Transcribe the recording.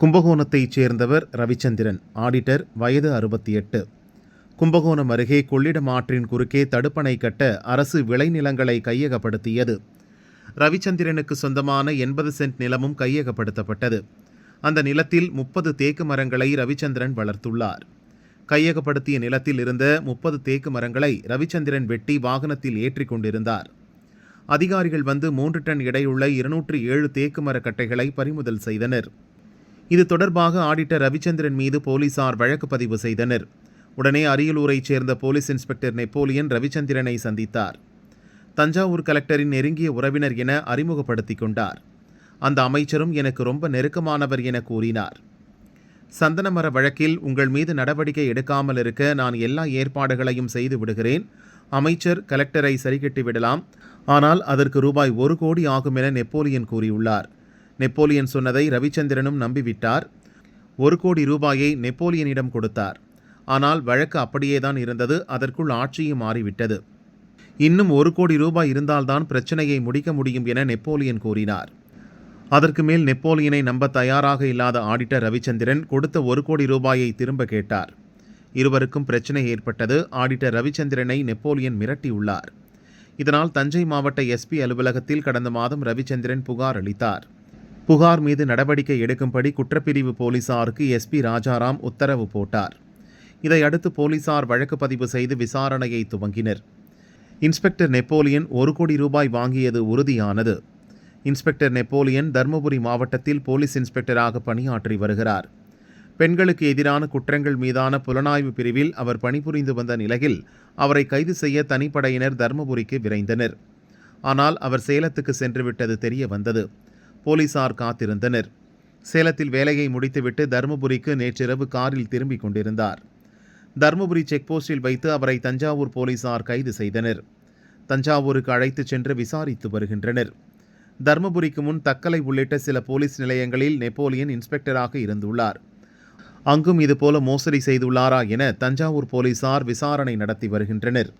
கும்பகோணத்தைச் சேர்ந்தவர் ரவிச்சந்திரன் ஆடிட்டர் வயது அறுபத்தி எட்டு கும்பகோணம் அருகே கொள்ளிடம் ஆற்றின் குறுக்கே தடுப்பணை கட்ட அரசு விளைநிலங்களை கையகப்படுத்தியது. ரவிச்சந்திரனுக்கு சொந்தமான எண்பது சென்ட் நிலமும் கையகப்படுத்தப்பட்டது. அந்த நிலத்தில் முப்பது தேக்கு மரங்களை ரவிச்சந்திரன் வளர்த்துள்ளார். கையகப்படுத்திய நிலத்தில் இருந்த முப்பது தேக்கு மரங்களை ரவிச்சந்திரன் வெட்டி வாகனத்தில் ஏற்றிக் கொண்டிருந்தார். அதிகாரிகள் வந்து மூன்று டன் எடையுள்ள இருநூற்று ஏழு தேக்கு மர கட்டைகளை பறிமுதல் செய்தனர். இது தொடர்பாக ஆடிட்டர் ரவிச்சந்திரன் மீது போலீசார் வழக்கு பதிவு செய்தனர். உடனே அரியலூரைச் சேர்ந்த போலீஸ் இன்ஸ்பெக்டர் நெப்போலியன் ரவிச்சந்திரனை சந்தித்தார். தஞ்சாவூர் கலெக்டரின் நெருங்கிய உறவினர் என அறிமுகப்படுத்திக் கொண்டார். அந்த அமைச்சரும் எனக்கு ரொம்ப நெருக்கமானவர் என கூறினார். சந்தனமர வழக்கில் உங்கள் மீது நடவடிக்கை எடுக்காமல் இருக்க நான் எல்லா ஏற்பாடுகளையும் செய்து விடுகிறேன். அமைச்சர் கலெக்டரை சரிகட்டி விடலாம். ஆனால் அதற்கு ரூபாய் ஒரு கோடி ஆகும் என நெப்போலியன் கூறியுள்ளார். நெப்போலியன் சொன்னதை ரவிச்சந்திரனும் நம்பிவிட்டார். ஒரு கோடி ரூபாயை நெப்போலியனிடம் கொடுத்தார். ஆனால் வழக்கு அப்படியேதான் இருந்தது அதற்குள் ஆட்சியும் மாறிவிட்டது. இன்னும் ஒரு கோடி ரூபாய் இருந்தால்தான் பிரச்சனையை முடிக்க முடியும் என நெப்போலியன் கூறினார். அதற்கு மேல் நெப்போலியனை நம்ப தயாராக இல்லாத ஆடிட்டர் ரவிச்சந்திரன் கொடுத்த ஒரு கோடி ரூபாயை திரும்ப கேட்டார். இருவருக்கும் பிரச்சனை ஏற்பட்டது ஆடிட்டர் ரவிச்சந்திரனை நெப்போலியன் மிரட்டியுள்ளார். இதனால் தஞ்சை மாவட்ட எஸ்பி அலுவலகத்தில் கடந்த மாதம் ரவிச்சந்திரன் புகார் அளித்தார். புகார் மீது நடவடிக்கை எடுக்கும்படி குற்றப்பிரிவு போலீசாருக்கு எஸ்பி ராஜாராம் உத்தரவு போட்டார். இதையடுத்து போலீசார் வழக்கு பதிவு செய்து விசாரணையை துவங்கினர். இன்ஸ்பெக்டர் நெப்போலியன் ஒரு கோடி ரூபாய் வாங்கியது உறுதியானது. இன்ஸ்பெக்டர் நெப்போலியன் தருமபுரி மாவட்டத்தில் போலீஸ் இன்ஸ்பெக்டராக பணியாற்றி வருகிறார். பெண்களுக்கு எதிரான குற்றங்கள் மீதான புலனாய்வு பிரிவில் அவர் பணிபுரிந்து வந்த நிலையில் அவரை கைது செய்ய தனிப்படையினர் தருமபுரிக்கு விரைந்தனர். ஆனால் அவர் சேலத்துக்கு சென்றுவிட்டது தெரிய வந்தது. போலீசார் காத்திருந்தனர். சேலத்தில் வேலையை முடித்துவிட்டு தருமபுரிக்கு நேற்றிரவு காரில் திரும்பிக் கொண்டிருந்தார். தருமபுரி செக்போஸ்டில் வைத்து அவரை தஞ்சாவூர் போலீசார் கைது செய்தனர். தஞ்சாவூருக்கு அழைத்துச் சென்று விசாரித்து வருகின்றனர். தருமபுரிக்கு முன் தக்கலை உள்ளிட்ட சில போலீஸ் நிலையங்களில் நெப்போலியன் இன்ஸ்பெக்டராக இருந்துள்ளார். அங்கும் இதுபோல மோசடி செய்துள்ளாரா என தஞ்சாவூர் போலீசார் விசாரணை நடத்தி வருகின்றனர்.